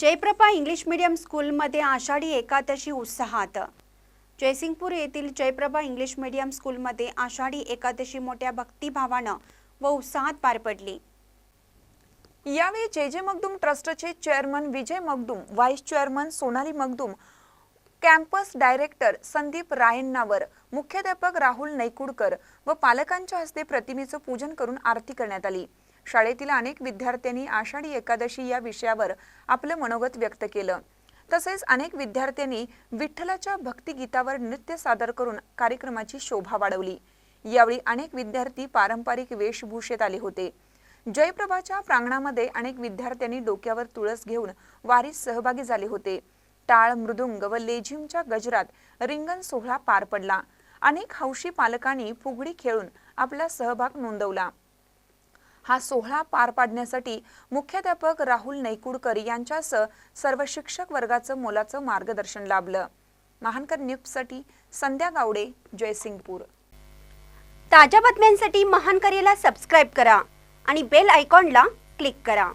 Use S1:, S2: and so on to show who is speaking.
S1: Jayaprabha English medium स्कूलमध्ये आषाढी एकादशी उत्साहात. जयसिंगपूर येथील जयप्रभा इंग्लिश मीडियम स्कूलमध्ये आषाढी एकादशी मोठ्या भक्तिभावानं व उत्साहात पार पडली.
S2: यावेळी जे जे मगदूम ट्रस्टचे chairman Vijay Magdum vice chairman Sonali Magdum campus director Sandeep Rayannavar मुख्याध्यापक राहुल नैकुडकर व पालकांच्या हस्ते प्रतिमेचं पूजन करून आरती करण्यात आली. शाळेतील अनेक विद्यार्थ्यांनी आषाढी एकादशी या विषयावर आपलं मनोगत व्यक्त केलं. तसेच अनेक विद्यार्थ्यांनी विठ्ठलाच्या भक्तिगीतावर नृत्य सादर करून कार्यक्रमाची शोभा वाढवली. यावेळी अनेक विद्यार्थी पारंपरिक वेशभूषेत आले होते. जयप्रभाच्या प्रांगणामध्ये अनेक विद्यार्थ्यांनी डोक्यावर तुळस घेऊन वारीत सहभागी झाले होते. टाळ मृदुंग व लेझिमच्या गजरात रिंगण सोहळा पार पडला. अनेक हौशी पालकांनी फुगडी खेळून आपला सहभाग नोंदवला. हा सोहळा पार पाडण्यासाठी मुख्याध्यापक राहुल नैकुडकर यांच्यासह सर्व शिक्षक वर्गाचं मोलाचं मार्गदर्शन लाभलं. महानकर न्यूजसाठी संध्या गावडे जयसिंगपूर.
S1: ताज्या बातम्यांसाठी महानकरेला सबस्क्राईब करा आणि बेल आयकॉनला क्लिक करा.